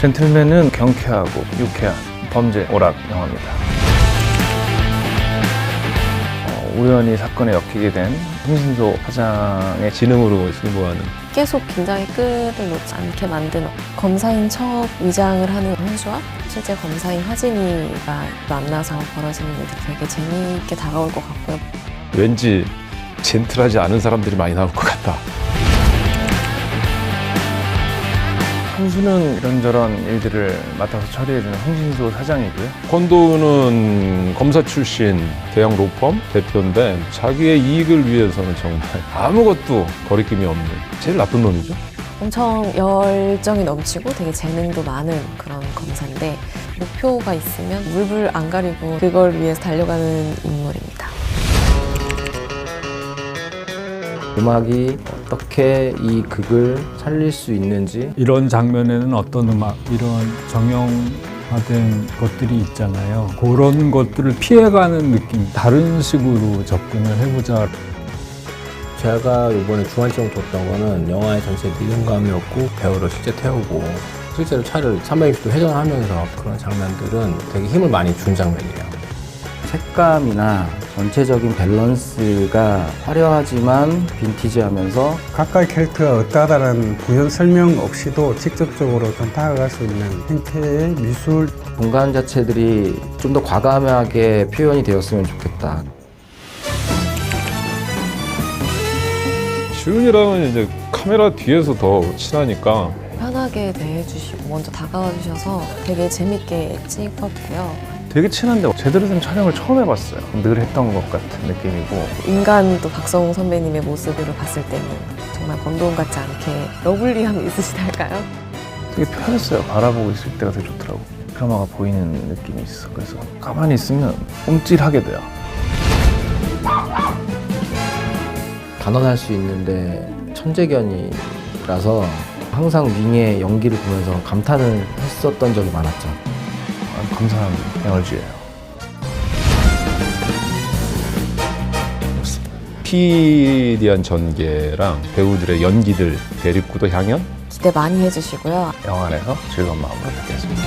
젠틀맨은 경쾌하고 유쾌한 범죄 오락 영화입니다. 어, 우연히 사건에 엮이게 된 홍신소 사장의 지능으로 승부하는 계속 긴장의 끈을 놓지 않게 만드는 검사인 척 위장을 하는 현수와 실제 검사인 화진이가 만나서 벌어지는 일들이 되게 재미있게 다가올 것 같고요. 왠지 젠틀하지 않은 사람들이 많이 나올 것 같다. 홍수는 이런저런 일들을 맡아서 처리해주는 홍신소 사장이고요. 콘도는 검사 출신 대형 로펌 대표인데 자기의 이익을 위해서는 정말 아무것도 거리낌이 없는 제일 나쁜 놈이죠. 엄청 열정이 넘치고 되게 재능도 많은 그런 검사인데 목표가 있으면 물불 안 가리고 그걸 위해서 달려가는 인물입니다. 음악이 어떻게 이 극을 살릴 수 있는지 이런 장면에는 어떤 음악, 이런 정형화된 것들이 있잖아요. 그런 것들을 피해가는 느낌, 다른 식으로 접근을 해보자. 제가 이번에 주안점 줬던 거는 영화의 전체 리듬감이었고 배우를 실제 태우고 실제로 차를 360도 회전하면서 그런 장면들은 되게 힘을 많이 준 장면이에요. 색감이나 전체적인 밸런스가 화려하지만 빈티지하면서 가까이 캐릭터가 어떠하다는 부연 설명 없이도 직접적으로 좀 다가갈 수 있는 형태의 미술 공간 자체들이 좀 더 과감하게 표현이 되었으면 좋겠다. 지훈이랑은 이제 카메라 뒤에서 더 친하니까 편하게 대해주시고 먼저 다가와 주셔서 되게 재밌게 찍었고요. 되게 친한데 제대로 된 촬영을 처음 해봤어요. 늘 했던 것 같은 느낌이고 인간도 박성웅 선배님의 모습으로 봤을 때는 정말 권도훈 같지 않게 러블리함이 있으시달까요? 되게 편했어요. 바라보고 있을 때가 되게 좋더라고. 드라마가 보이는 느낌이 있어. 그래서 가만히 있으면 움찔하게 돼요. 단언할 수 있는데 천재견이라서 항상 윙의 연기를 보면서 감탄을 했었던 적이 많았죠. 감사한 에너지예요. 스피디한 전개랑 배우들의 연기들 대립구도 향연 기대 많이 해주시고요. 영안에서 즐거운 마음으로 뵙겠습니다.